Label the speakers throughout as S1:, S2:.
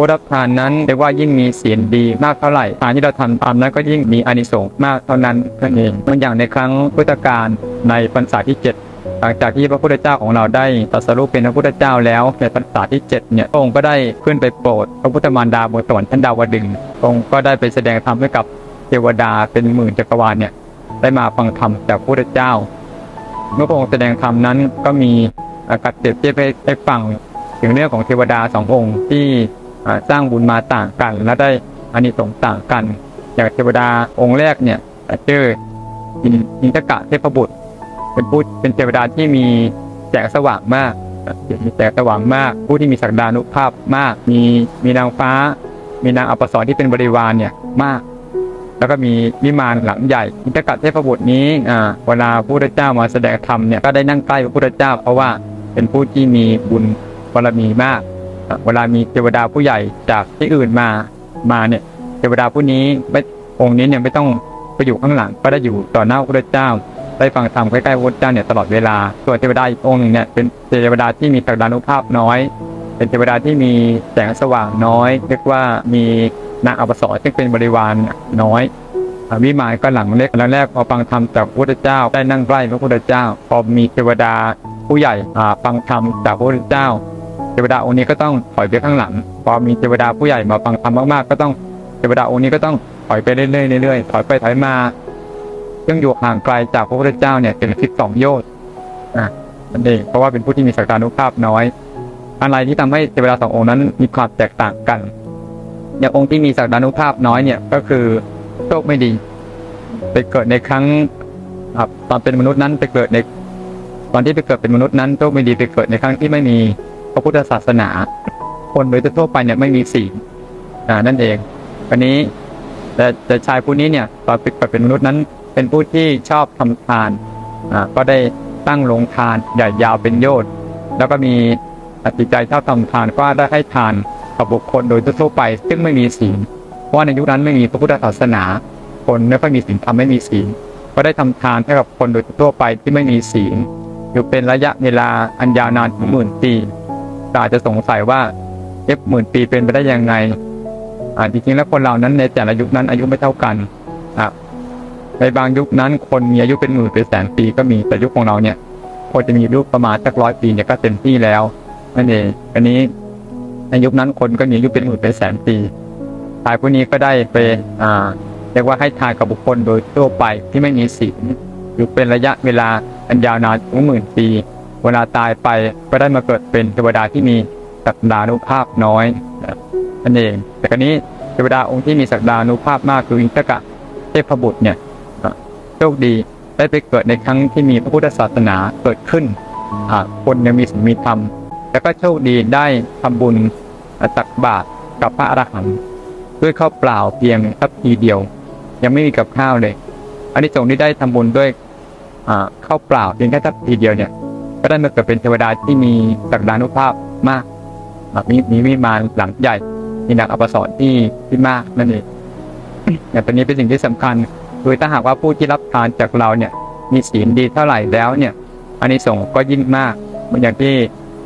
S1: ผู้รับทานนั้นเรียกว่ายิ่งมีศีลดีมากเท่าไหร่ทานที่เราทำตามนั้นก็ยิ่งมีอานิสงส์มากเท่านั้นนั่นเองมือนอย่างในครั้งพุทธกาลในพรรษาที่ 7หลังจากที่พระพุทธเจ้าของเราได้ตรัสรู้เป็นพระพุทธเจ้าแล้วในพรรษาที่7เนี่ยองค์ก็ได้ขึ้นไปโปรดพระพุทธมารดาบนสวรรค์ชั้นดาวดึงองค์ก็ได้ไปแสดงธรรมให้กับเทวดาเป็นหมื่นจักรวาลเนี่ยได้มาฟังธรรมจากพระพุทธเจ้า เมื่อพระองค์แสดงธรรมนั้นก็มีอาการเปรียบเทียบให้ฟังถึงเรื่องของเทวดาสององค์ที่ สร้างบุญมาต่างกัน และได้อานิสงส์ต่างกัน อย่างเทวดาองค์แรกเนี่ยชื่ออินอินทกะเทพบุตร เป็นผู้เป็นเทวดาที่มีแสงสว่างมากมีแสงสว่างมาก ผู้ที่มีศักดานุภาพมาก มีมีนางฟ้า มีนางอัปสรที่เป็นบริวารเนี่ยมาก แล้วก็มีวิมานหลังใหญ่อินทกะเทพบุตรนี้อ่าเวลาพระพุทธเจ้ามาแสดงธรรมเนี่ยก็ได้นั่งใกล้พระพุทธเจ้า เพราะว่าเป็นผู้ที่มีบุญบารมีมาก เวลามีเทวดาผู้ใหญ่จากที่อื่นมามาเนี่ยเทวดาผู้นี้ไม่องค์นี้เนี่ยไม่ต้องไปอยู่ข้างหลังก็ได้อยู่ต่อหน้าพระเจ้า ได้ฟังธรรมใกล้ๆพระเจ้าเนี่ยตลอดเวลาส่วนเทวดาอีกองค์หนึ่งเนี่ยเป็นเทวดาที่มีศักดานุภาพน้อย เป็นเทวดาที่มีแสงสว่างน้อย เรียกว่ามีนางอัปสรซึ่งเป็นบริวารน้อยวิมานก็หลังเล็กแล้วแรกพอฟังธรรมจากพระพุทธเจ้าได้นั่งใกล้พระพุทธเจ้า พอมีเทวดาผู้ใหญ่ฟังธรรมจากพระพุทธเจ้า ทวดาองค์นี้ก็ต้องถอยไปข้างหลัง พอมีเทวดาผู้ใหญ่มาฟังธรรมมากๆก็ต้องเทวดาองค์นี้ก็ต้องถอยไปเรื่อยๆเรื่อยๆถอยไปถอยมาซึ่งอยู่ห่างไกลจากพระพุทธเจ้าเนี่ยเป็นสิบสองโยชน์อะนั่นเองเพราะว่าเป็นผู้ที่มีศักดานุภาพน้อย อะไรที่ทำให้เทวดาสององค์นั้นมีความแตกต่างกันอย่างองค์ที่มีศักดานุภาพน้อยเนี่ยก็คือโชคไม่ดี ไปเกิดในครั้งอ่าตอนเป็นมนุษย์นั้นไปเกิดใน ตอนที่ไปเกิดเป็นมนุษย์นั้นโชคไม่ดีไปเกิดในครั้งที่ไม่มี ระพุทธศาสนา คนโดยทั่วไปเนี่ยไม่มีศีลอ่านั่นเองวันนี้แต่แต่ชายผู้นี้เนี่ยตอนปเกิดเป็นมนุษย์นั้น เป็นผู้ที่ชอบทำทานอ่าก็ได้ตั้งโรงทานใหญ่ยาวเป็นโยชน์แล้วก็มีจิตใจชอบทำทานก็ได้ให้ทานกับบุคคลโดยทั่วไป ซึ่งไม่มีศีลเพราะในยุคนั้นไม่มีพระพุทธศาสนา คนไม่ค่อยมีศีลธรรมไม่มีศีลก็ได้ทำทานให้กับคนโดยทั่วไปที่ไม่มีศีลอยู่เป็นระยะเวลาอันยาวนานถึงหมื่นปี อาจจะสงสัยว่าเอฟหมื่นปีเป็นไปได้ยังไง อ่าจริงๆแล้วคนเรานั้นในแต่ละยุคนั้นอายุไม่เท่ากันอะในบางยุคนั้นคนมีอายุเป็นหมื่นเป็นแสนปีก็มีแต่ยุคของเราเนี่ยคนจะมีอายุประมาณสักร้อยปีเนี่ยก็เต็มที่แล้วนั่นเองอันนี้ในยุคนั้นคนก็มีอายุเป็นหมื่นเป็นแสนปีชายผู้นี้ก็ได้ไปอ่าเรียกว่าให้ทานกับบุคคลโดยทั่วไปที่ไม่มีศีลอยู่เป็นระยะเวลาอันยาวนานถึงหมื่นปี เวลาตายไปก็ได้มาเกิดเป็นเทวดาที่มีศักดานุภาพน้อยนั่นเอง แต่คราวนี้เทวดาองค์ที่มีศักดานุภาพมากคืออินทกะเทพบุตรเนี่ยโชคดีได้ไปเกิดในครั้งที่มีพระพุทธศาสนาเกิดขึ้นคนยังมีศีลมีธรรม แล้วก็โชคดีได้ทำบุญตักบาตรกับพระอรหันต์ด้วยข้าวเปล่าเพียงทัพทีเดียว ยังไม่มีกับข้าวเลย อันนี้สงที่ได้ทำบุญด้วยข้าวเปล่าเพียงแค่ทัพทีเดียวเนี่ย ก็ได้มาเกิดเป็นเทวดาที่มีศักดานุภาพมากมีมีวิมานหลังใหญ่ มีนางอัปสรที่ที่มากนั่นเองแต่ตอนนี้เป็นสิ่งที่สำคัญคือถ้าหากว่าผู้ที่รับทานจากเราเนี่ย มีศีลดีเท่าไหร่แล้วเนี่ยอันนี้สงส์ก็ยิ่งมากเหมือนอย่างที่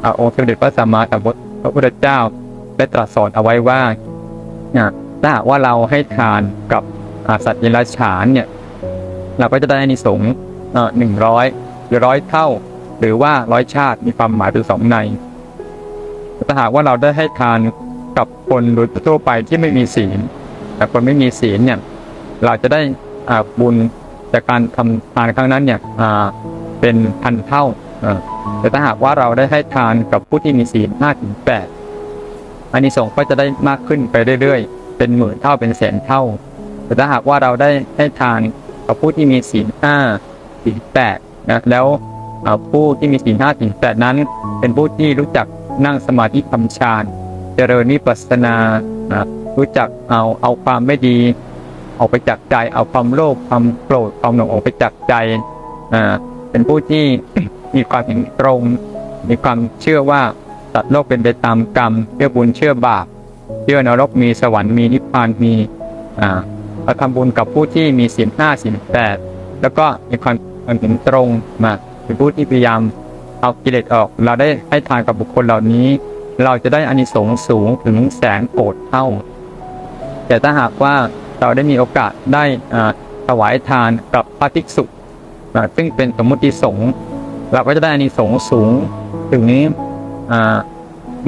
S1: อ่าองค์สมเด็จพระสัมมาสัมพุทธพระพุทธเจ้าได้ตรัสสอนเอาไว้ว่าถ้าหากว่าเราให้ทานกับสัตว์เดรัจฉานเนี่ย เราก็จะได้อานิสงส์หนึ่งร้อยหรือร้อยเท่า หรือว่าร้อยชาติมีความหมายเป็นสองในแต่ถ้าหากว่าเราได้ให้ทานกับคนโดยทั่วไปที่ไม่มีศีล แต่คนไม่มีศีลเนี่ย เราจะได้อาบุญจากการทำทานครั้งนั้นเนี่ยเป็นพันเท่าแต่ถ้าหากว่าเราได้ให้ทานกับผู้ที่มีศีลห้าถึงแปดอานิสงส์ก็จะได้มากขึ้นไปเรื่อยๆ เป็นหมื่นเท่าเป็นแสนเท่า แต่ถ้าหากว่าเราได้ให้ทานกับผู้ที่มีศีลห้าศีลแปดนะแล้ว ผู้ที่มีศีลห้าศีลแปดนั้น เป็นผู้ที่รู้จักนั่งสมาธิทำฌานเจริญนิพพานานะรู้จักเอาเอาความไม่ดีออกไปจากใจ เอาความโลภความโกรธความหลงออกไปจากใจอ่าเป็นผู้ที่มีความเห็นตรง มีความเชื่อว่าสัตว์โลกเป็นไปตามกรรมเชื่อบุญเชื่อบาปเชื่อนรกมีสวรรค์มีนิพพานมีอ่าเราทำบุญกับผู้ที่มีศีลห้าศีลแปดแล้วก็มีความเห็นตรงมา เป็นผู้ที่พยายามเอากิเลสออก เราได้ให้ทานกับบุคคลเหล่านี้ เราจะได้อานิสงส์สูงถึงแสนโกรธเท่า แต่ถ้าหากว่าเราได้มีโอกาสได้อ่าถวายทานกับพระภิกษุซึ่งเป็นสมมติสงฆ์เราก็จะได้อานิสงส์สูงถึงอ่า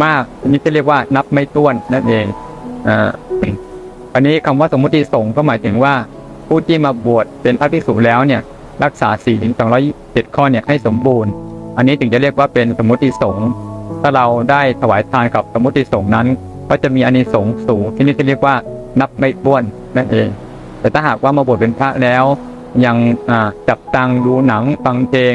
S1: มากนนี้จะเรียกว่านับไม่ถ้วนนั่นเองอันนี้คำว่าสมมติสงฆ์ก็หมายถึงว่าผู้ที่มาบวชเป็นพระภิกษุแล้วเนี่ย รักษาศีลสองร้อยเจ็ดข้อเนี่ยให้สมบูรณ์ อันนี้ถึงจะเรียกว่าเป็นสมุติสงฆ์ถ้าเราได้ถวายทานกับสมุติสงฆ์นั้น ก็จะมีอานิสงส์สูงที่นี่จะเรียกว่านับไม่ถ้วนนั่นเอง แต่ถ้าหากว่ามาบวชเป็นพระแล้ว ยังจับตังดูหนังฟังเพลง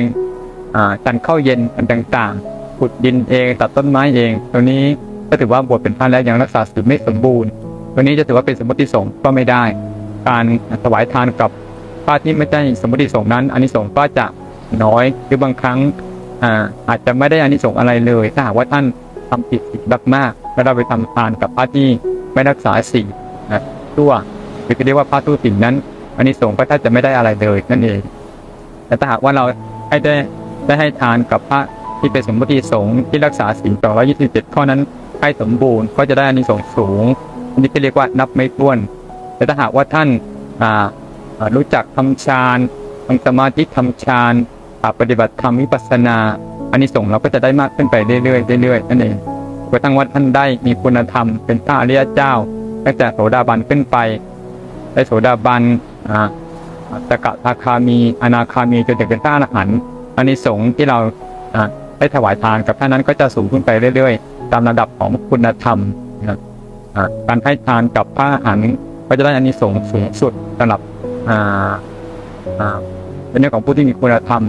S1: จันเข้าเย็นอันต่างๆขุดดินเองตัดต้นไม้เองตัวนี้ก็ถือว่าบวชเป็นพระแล้วยังรักษาศีลไม่สมบูรณ์ตัวนี้จะถือว่าเป็นสมมติสงฆ์ก็ไม่ได้ การถวายทานกับ พระที่ไม่ใช่สมมติสงนั้นอานิสงส์ก็จะน้อยหรือบางครั้งอ่าอาจจะไม่ได้อานิสงส์อะไรเลย ถ้าหากว่าท่านทำผิดศีลมากๆแล้วเราไปทำทานกับพระที่ไม่รักษาศีลนะตัวหรือจะเรียกว่าพระทุศีลนั้นอานิสงส์ก็แทบจะไม่ได้อะไรเลยนั่นเอง แต่ถ้าหากว่าเราให้ได้ได้ให้ทานกับพระที่เป็นสมมติสงฆ์ที่รักษาศีล227 ข้อนั้นให้สมบูรณ์ก็จะได้อานิสงส์สูง อันนี้จะเรียกว่านับไม่ถ้วน แต่ถ้าหากว่าท่านอ่า รู้จักทำฌานทำสมาธิทำฌานปฏิบัติธรรมวิปัสสนาอานิสงส์เราก็จะได้มากขึ้นไปเรื่อยๆเรื่อยๆนั่นเองกระทั่งว่าท่านได้มีคุณธรรมเป็นพระอริยเจ้าตั้งแต่โสดาบันขึ้นไป ได้โสดาบันอ่าสกทาคามีอนาคามีจนถึงเป็นพระอรหันต์อานิสงส์ที่เราอ่าได้ถวายทานกับท่านนั้นก็จะสูงขึ้นไปเรื่อยๆ ตามระดับของคุณธรรมการให้ทานกับพระอรหันต์ก็จะได้อานิสงส์สูงสุดสำหรับ เป็นเรื่องของผู้ที่มีคุณธรรม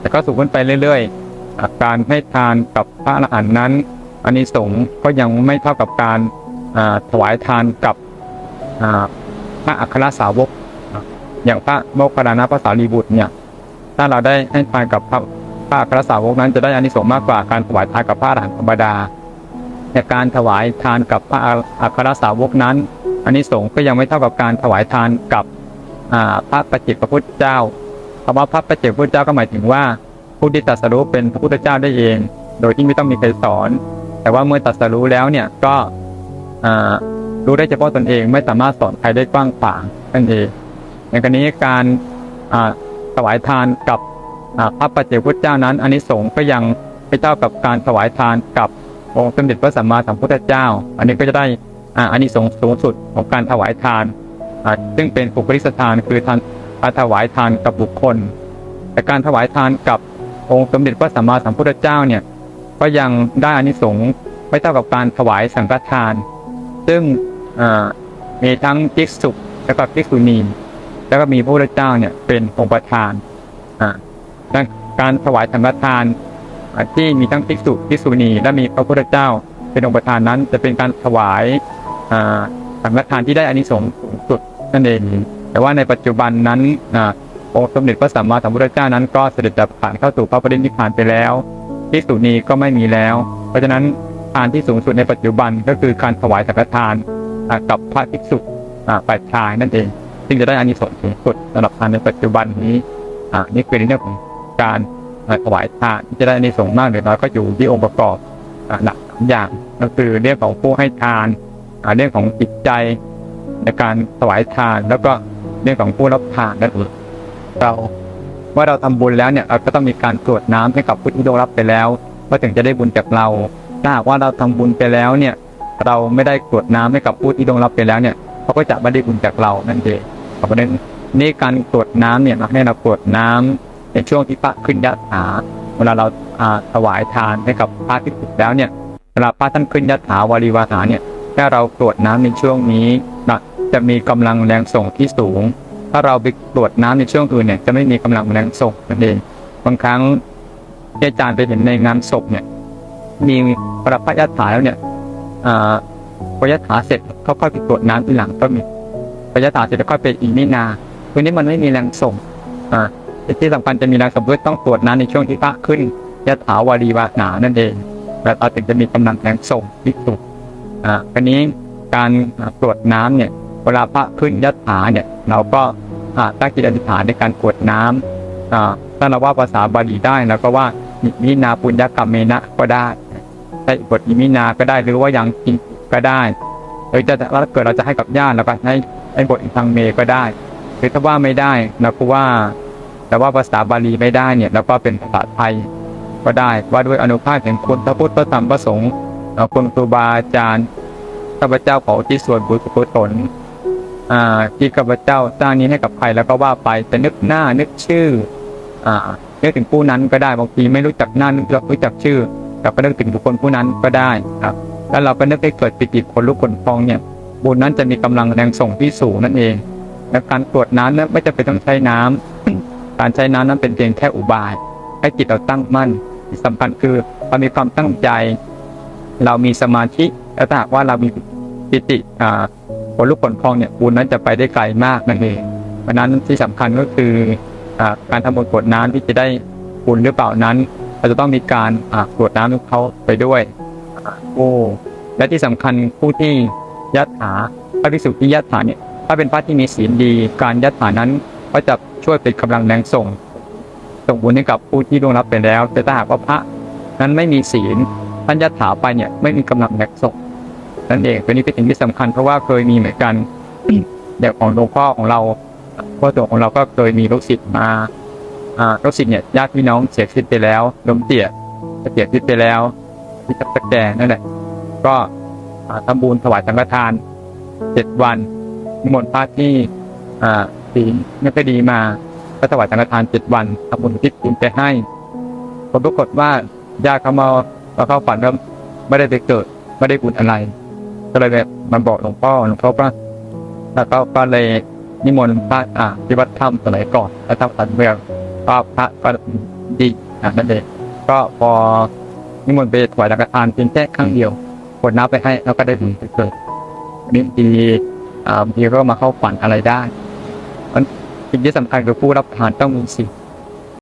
S1: แต่ก็สูงขึ้นไปเรื่อยๆ การให้ทานกับพระอรหันต์นั้นอานิสงส์ก็ยังไม่เท่ากับการถวายทานกับพระอัครสาวก อย่างพระโมคคัลลานะพระสารีบุตรเนี่ยถ้าเราได้ให้ทานกับพระพระอัครสาวกนั้นจะได้อานิสงส์มากกว่าการถวายทานกับพระอรหันต์ธรรมดาแต่การถวายทานกับพระอัครสาวกนั้นอานิสงส์ก็ยังไม่เท่ากับการถวายทานกับ พระปัจเจกพระพุทธเจ้าคำว่าพระปัจเจกพระพุทธเจ้าก็หมายถึงว่าผู้ที่ตรัสรู้เป็นพระพุทธเจ้าได้เอง โดยที่ไม่ต้องมีใครสอน แต่ว่าเมื่อตรัสรู้แล้วเนี่ยก็รู้ได้เฉพาะตนเองไม่สามารถสอนใครได้กว้างขวางนั่นเองในกรณีการถวายทานกับพระปัจเจกพุทธเจ้านั้นอานิสงส์ก็ยังไม่เท่ากับการถวายทานกับองค์สมเด็จพระสัมมาสัมพุทธเจ้า อันนี้ก็จะได้อ่าอานิสงส์สูงสุดของการถวายทาน ซึ่งเป็นปุคลิสทานคือทานาถวายทานกับบุคคล แต่การถวายทานกับองค์สมเด็จพระสัมมาสัมพุทธเจ้าเนี่ยก็ยังได้อานิสงส์ไม่เท่ากับการถวายสังฆทาน ซึ่งมีทั้งภิกษุและก็ภิกษุณีแล้วก็มีพระพุทธเจ้าเนี่ยเป็นองค์ประธานดังการถวายสังฆทานที่มีทั้งภิกษุภิกษุณีและมีพระพุทธเจ้า เป็นองค์ประธานนั้น จะเป็นการถวายสังฆทานที่ได้อานิสงส์สูงสุด นั่นเอง แต่ว่าในปัจจุบันนั้นอ่าองค์สมเด็จพระสัมมาสัมพุทธเจ้านั้นก็เสด็จดับผ่านเข้าสู่พระปรินิพพานไปแล้วภิกษุณีก็ไม่มีแล้ว เพราะฉะนั้นทานที่สูงสุดในปัจจุบันก็คือการถวายสังฆทานกับพระภิกษุอ่าฝ่ายชายนั่นเอง ซึ่งจะได้อานิสงส์สูงสุดสำหรับทานในปัจจุบันนี้อ่านี่คือในเรื่องของการถวายทานจะได้อานิสงส์มากหรือน้อยก็อยู่ที่องค์ประกอบหลักสามอย่างก็คือเรื่องของผู้ให้ทานเรื่องของจิตใจ ในการถวายทานแล้วก็เรื่องของผู้รับทานนั่นเองเราว่าเราทำบุญแล้วเนี่ยเราก็ต้องมีการกรวดน้ำให้กับผู้ที่ได้รับไปแล้วก็ถึงจะได้บุญจากเราถ้าหากว่าเราทำบุญไปแล้วเนี่ยเราไม่ได้กรวดน้ำให้กับผู้ที่ดวงรับไปแล้วเนี่ยเขาก็จะไม่ได้บุญจากเรานั่นเองเพราะฉะนั้นนี่การกรวดน้ำเนี่ยมาให้เรากรวดน้ำในช่วงที่พระขึ้นยะถาเวลาเราถวายทานให้กับพระที่สุดแล้วเนี่ยเวลาพระท่านขึ้นยะถาวารีวาหาเนี่ยถ้าเรากรวดน้ำในช่วงนี้ จะมีกำลังแรงส่งที่สูง ถ้าเราไปกรวดน้ำในช่วงอื่นเนี่ยจะไม่มีกำลังแรงส่งนั่นเองบางครั้งอาจารย์ไปเห็นในงานศพเนี่ย มีประพยัตถาแล้วเนี่ยอ่าพยัตถาเสร็จเขาค่อยไปตรวจน้ำทีหลังก็มีพยัตถาเสร็จแล้วค่อยไปอีกนินาตัวนี้มันไม่มีแรงส่งอ่าแต่ที่สำคัญจะมีแรงส่งเพื่อต้องตรวจน้ำในช่วงที่พระขึ้นยัตถาวารีวาหนานั่นเองแล้วเราถึงจะมีกำลังแรงส่งที่สุดอ่าคราวนี้การตรวจน้ำเนี่ย เวลาพระขึ้นยัตถาเนี่ย เราก็อ่าตั้งจิตอธิษฐานในการกวดน้ำอ่าถ้าเราว่าภาษาบาลีได้แล้วก็ว่านินาปุญญกรรมเมนะก็ได้ใช้บทอิมินาก็ได้หรือว่ายังกินก็ได้หรือจะถ้าเกิดเราจะให้กับญาติเราก็ให้ให้บททังเมก็ได้ หรือถ้าว่าไม่ได้เราก็ว่า แต่ว่าภาษาบาลีไม่ได้เนี่ยแล้วก็เป็นภาษาไทยก็ได้ว่าด้วยอนุภาพแห่งคุณพระพุทธพระธรรมพระสงฆ์คุณครูบาอาจารย์ข้าพเจ้าขอที่ส่วนบุญกุศล ที่ข้าพเจ้าสร้างนี้ให้กับใครแล้วก็ว่าไปแต่นึกหน้านึกชื่ออ่านึกถึงผู้นั้นก็ได้บางทีไม่รู้จักหน้านึกรู้จักชื่อแต่ก็นึกถึงบุคคลผู้นั้นก็ได้ครับแล้วเราก็นึกให้เกิดปิติคนลุกขนพองเนี่ยบุญนั้นจะมีกำลังแรงส่งที่สูงนั่นเองและการตรวจน้ำนั้นไม่จำเป็นต้องใช้น้ำการใช้น้ำนั้นเป็นเพียงแค่อุบาย ให้จิตเราตั้งมั่นที่สำคัญคือเรามีความตั้งใจ เรามีสมาธิและถ้าหากว่าเรามีปิติอ่า ผลลุกผลพองเนี่ยบุญนั้นจะไปได้ไกลมากนั่นเองเพราะนั้นที่สำคัญก็คืออการทำบุญกดน้ำที่จะได้บุญหรือเปล่านั้นเราจะต้องมีการกรวดน้ำให้เขาไปด้วยโอ้และที่สำคัญผู้ที่ยัดหาพระภิกษุที่ยัดหาเนี่ยถ้าเป็นพระที่มีศีลดี การยัดหานั้นก็จะช่วยเป็นกำลังแรงส่ง ส่งบุญให้กับผู้ที่ล่วงลับไปแล้ว แต่ถ้าหากว่าพระนั้นไม่มีศีลท่านยัดถาไปเนี่ยไม่มีกำลังแรงส่ง นั่นเองตัวนี้เป็นสิ่งที่สำคัญเพราะว่าเคยมีเหมือนกันเด็กของหลวงพ่อของเราพ่อตัวของเราก็เคยมีลูกศิษย์มาอ่าลูกศิษย์เนี่ยญาติพี่น้องเสียชีวิตไปแล้วลมเตี่ยเสียชีวิตไปแล้วที่ตับตะแกรงนั่นแหละก็อ่าทำบุญถวายสังฆทานเจ็ดวันนิมนต์พระที่อ่าศีลไม่ค่อยดีมาก็ถวายสังฆทานเจ็ดวันทำบุญทิศบุญไปให้ผลปรากฏว่าญาติเขามามาเข้าฝันว่าไม่ได้ไปเกิด ไม่ได้บุญอะไร ก็เลยแบบมันบอกหลวงพ่อหลวงพ่อว่าแล้วก็ก็เลยนิมนต์พระอ่าที่วัดถ้ำสมัยก่อนแล้วทำสันเมืองก็พระก็ดีอ่านั่นเองก็พอนิมนต์ไปถวายสังฆทานเพียงแค่ครั้งเดียวคนนับไปให้แล้วก็ได้บุญไปเกิดบางทีอ่าบางทีก็มาเข้าฝันอะไรได้มันสิ่งที่สำคัญคือผู้รับทานต้องมีสิทธิ์